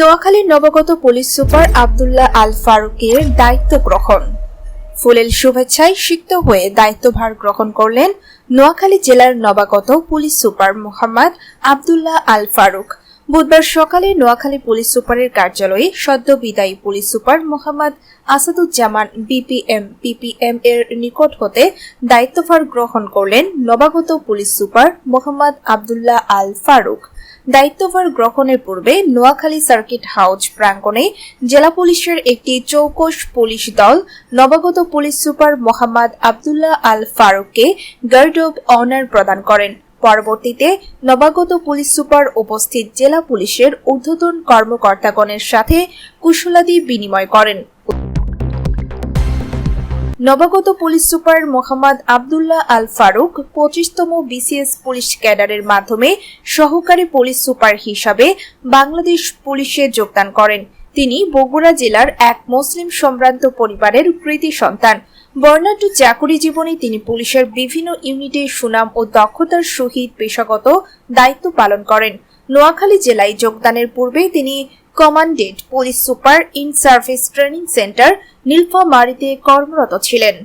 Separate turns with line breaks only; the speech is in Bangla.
নোয়াখালীর নবাগত পুলিশ সুপার আবদুল্লাহ আল ফারুকের দায়িত্ব গ্রহণ। ফুলেল শুভেচ্ছায় সিক্ত হয়ে দায়িত্বভার গ্রহণ করলেন নোয়াখালী জেলার নবাগত পুলিশ সুপার মোহাম্মদ আবদুল্লাহ আল ফারুক। বুধবার সকালে নোয়াখালী পুলিশ সুপারের কার্যালয়ে সদ্য বিদায়ী police super Mohammad Asaduzzaman BPM, PPM এর নিকট হতে দায়িত্বভার গ্রহণ করলেন নবাগত পুলিশ সুপার মোহাম্মদ আবদুল্লাহ আল ফারুক। দায়িত্বভার গ্রহণের পূর্বে নোয়াখালী সার্কিট হাউস প্রাঙ্গণে জেলা পুলিশের একটি চৌকস পুলিশ দল, নবাগত পুলিশ সুপার মোহাম্মদ আবদুল্লাহ আল ফারুককে গার্ড অব অনার প্রদান করেন। পরবর্তীতে নবাগত পুলিশ সুপার উপস্থিত জেলা পুলিশের ঊর্ধ্বতন কর্মকর্তাগণের সাথে কুশলাদি বিনিময় করেন। নবাগত পুলিশ সুপার মোহাম্মদ আবদুল্লাহ আল ফারুক পঁচিশতম বিসিএস পুলিশ ক্যাডারের মাধ্যমে সহকারী পুলিশ সুপার হিসাবে বাংলাদেশ পুলিশে যোগদান করেন। তিনি বগুড়া জেলার এক মুসলিম সম্ভ্রান্ত পরিবারের কৃতি সন্তান। বর্ণাঢ্য চাকুরি জীবনে তিনি পুলিশের বিভিন্ন ইউনিটে সুনাম ও দক্ষতার সহিত পেশাগত দায়িত্ব পালন করেন। নোয়াখালী জেলায় যোগদানের পূর্বে তিনি commanded police super in service training centre নীলফামারীতে কর্মরত ছিলেন।